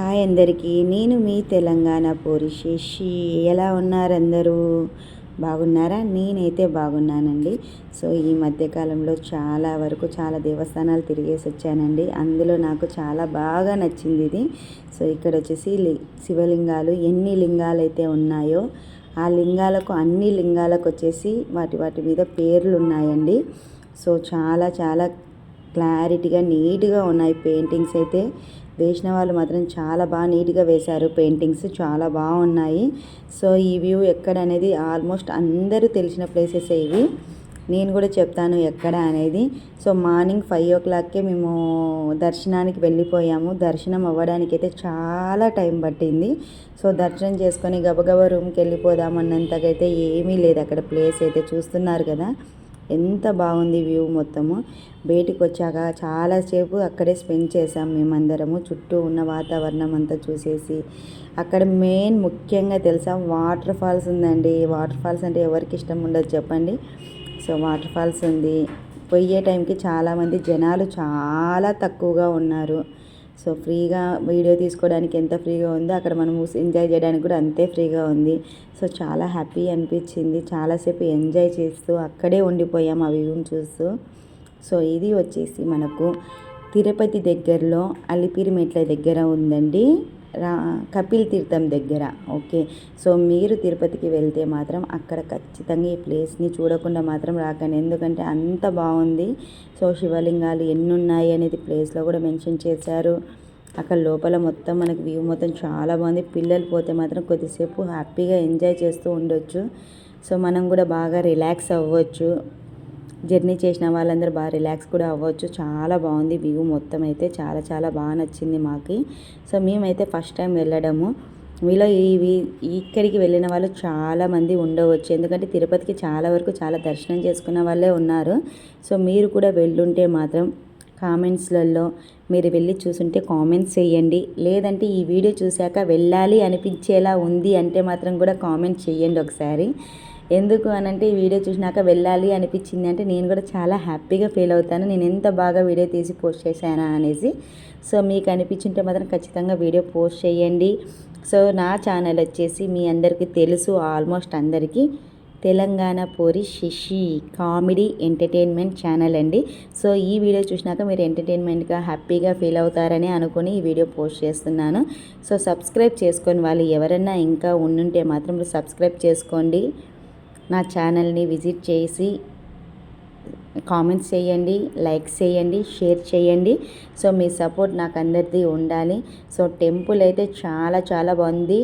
Hi అందరికీ. నేను మీ తెలంగాణ పూరి శేషి ఎలా ఉన్నారు అందరూ బాగున్నారా? నేనైతే బాగున్నానండి. సో ఈ మధ్యకాలంలో చాలా వరకు చాలా దేవస్థానాలు తిరిగేసి వచ్చానండి. అందులో నాకు చాలా బాగా నచ్చింది ఇది. సో ఇక్కడ వచ్చేసి శివలింగాలు ఎన్ని లింగాలు అయితే ఉన్నాయో ఆ లింగాలకు అన్ని లింగాలకు వచ్చేసి వాటి వాటి మీద పేర్లు ఉన్నాయండి సో చాలా చాలా క్లారిటీగా నీట్గా ఉన్నాయి పెయింటింగ్స్ అయితే. వేసిన వాళ్ళు మాత్రం చాలా బాగా నీట్గా వేశారు. పెయింటింగ్స్ చాలా బాగున్నాయి. సో ఈ వ్యూ ఎక్కడ అనేది ఆల్మోస్ట్ అందరూ తెలిసిన ప్లేసెస్ ఇవి. నేను కూడా చెప్తాను ఎక్కడ అనేది. సో మార్నింగ్ ఫైవ్ ఓ క్లాక్కే మేము దర్శనానికి వెళ్ళిపోయాము. దర్శనం అవ్వడానికి అయితే చాలా టైం పట్టింది. సో దర్శనం చేసుకొని గబగబా రూమ్కి వెళ్ళిపోదామన్నంతకైతే ఏమీ లేదు. అక్కడ ప్లేస్ అయితే చూస్తున్నారు కదా. ఎంత బాగుంది వ్యూ మొత్తము. బయటికి వచ్చాక చాలాసేపు అక్కడే స్పెండ్ చేసాం మేమందరము. చుట్టూ ఉన్న వాతావరణం అంతా చూసేసి అక్కడ మెయిన్ ముఖ్యంగా తెలుసా వాటర్ ఫాల్స్ ఉందండి. వాటర్ ఫాల్స్ అంటే ఎవరికి ఇష్టం ఉండదు చెప్పండి. సో వాటర్ ఫాల్స్ ఉంది. పోయే టైంకి చాలామంది జనాలు చాలా తక్కువగా ఉన్నారు. సో ఫ్రీగా వీడియో తీసుకోవడానికి ఎంత ఫ్రీగా ఉందో అక్కడ మనం ఎంజాయ్ చేయడానికి కూడా అంతే ఫ్రీగా ఉంది. సో చాలా హ్యాపీ అనిపించింది. చాలాసేపు ఎంజాయ్ చేస్తూ అక్కడే ఉండిపోయాం ఆ వ్యూని చూస్తూ. సో ఇది వచ్చేసి మనకు తిరుపతి దగ్గరలో అలిపిరి మెట్ల దగ్గర ఉందండి. రా కపిల్ తీర్థం దగ్గర ఓకే? సో మీరు తిరుపతికి వెళ్తే మాత్రం అక్కడ ఖచ్చితంగా ఈ ప్లేస్ని చూడకుండా మాత్రం రాకండి. ఎందుకంటే అంత బాగుంది. సో శివలింగాలు ఎన్ని ఉన్నాయి అనేది ప్లేస్లో కూడా మెన్షన్ చేశారు. అక్కడ లోపల మొత్తం మనకి వ్యూ మొత్తం చాలా బాగుంది. పిల్లలు పోతే మాత్రం కొద్దిసేపు హ్యాపీగా ఎంజాయ్ చేస్తూ ఉండొచ్చు. సో మనం కూడా బాగా రిలాక్స్ అవ్వచ్చు. జర్నీ చేసిన వాళ్ళందరూ బాగా రిలాక్స్ కూడా అవ్వచ్చు. చాలా బాగుంది వ్యూ మొత్తం అయితే. చాలా చాలా బాగా నచ్చింది మాకు. సో మేమైతే ఫస్ట్ టైం వెళ్ళడము. మీలో ఇవి ఇక్కడికి వెళ్ళిన వాళ్ళు చాలామంది ఉండవచ్చు. ఎందుకంటే తిరుపతికి చాలా వరకు చాలా దర్శనం చేసుకున్న వాళ్ళే ఉన్నారు. సో మీరు కూడా వెళ్ళుంటే మాత్రం కామెంట్స్లలో మీరు వెళ్ళి చూసుంటే కామెంట్స్ చేయండి. లేదంటే ఈ వీడియో చూశాక వెళ్ళాలి అనిపించేలా ఉంది అంటే మాత్రం కూడా కామెంట్ చేయండి ఒకసారి. ఎందుకు అనంటే ఈ వీడియో చూసినాక వెళ్ళాలి అనిపించింది అంటే నేను కూడా చాలా హ్యాపీగా ఫీల్ అవుతాను. నేను ఎంత బాగా వీడియో తీసి పోస్ట్ చేశానా అనేసి. సో మీకు అనిపించుంటే మాత్రం ఖచ్చితంగా వీడియో పోస్ట్ చేయండి. సో నా ఛానల్ వచ్చేసి మీ అందరికీ తెలుసు ఆల్మోస్ట్ అందరికీ. Telangana Puri Shishi comedy entertainment channel అండి. సో ఈ వీడియో చూసినాక మీరు ఎంటర్టైన్మెంట్గా హ్యాపీగా ఫీల్ అవుతారని అనుకుని ఈ వీడియో పోస్ట్ చేస్తున్నాను. సో సబ్స్క్రైబ్ చేసుకొని వాళ్ళు ఎవరన్నా ఇంకా ఉండుంటే మాత్రం సబ్స్క్రైబ్ చేసుకోండి. నా ఛానల్ని విజిట్ చేసి కామెంట్స్ చేయండి లైక్స్ చేయండి షేర్ చేయండి. సో మీ సపోర్ట్ నాకు అందరిది ఉండాలి. సో టెంపుల్ అయితే చాలా చాలా బాగుంది.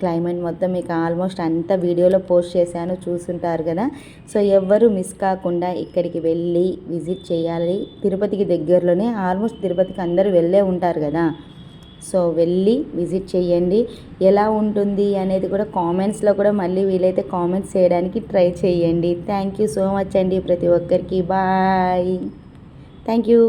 క్లైమేట్ మొత్తం మీకు ఆల్మోస్ట్ అంత వీడియోలో పోస్ట్ చేశాను చూసుంటారు కదా. సో ఎవ్వరు మిస్ కాకుండా ఇక్కడికి వెళ్ళి విజిట్ చేయాలి. తిరుపతికి దగ్గరలోనే ఆల్మోస్ట్ తిరుపతికి అందరూ వెళ్ళే ఉంటారు కదా. సో వెళ్ళి విజిట్ చేయండి. ఎలా ఉంటుంది అనేది కూడా కామెంట్స్లో కూడా మళ్ళీ వీలైతే కామెంట్స్ చేయడానికి ట్రై చేయండి. థ్యాంక్ యూ సో మచ్ అండి ప్రతి ఒక్కరికి. బాయ్. Thank you.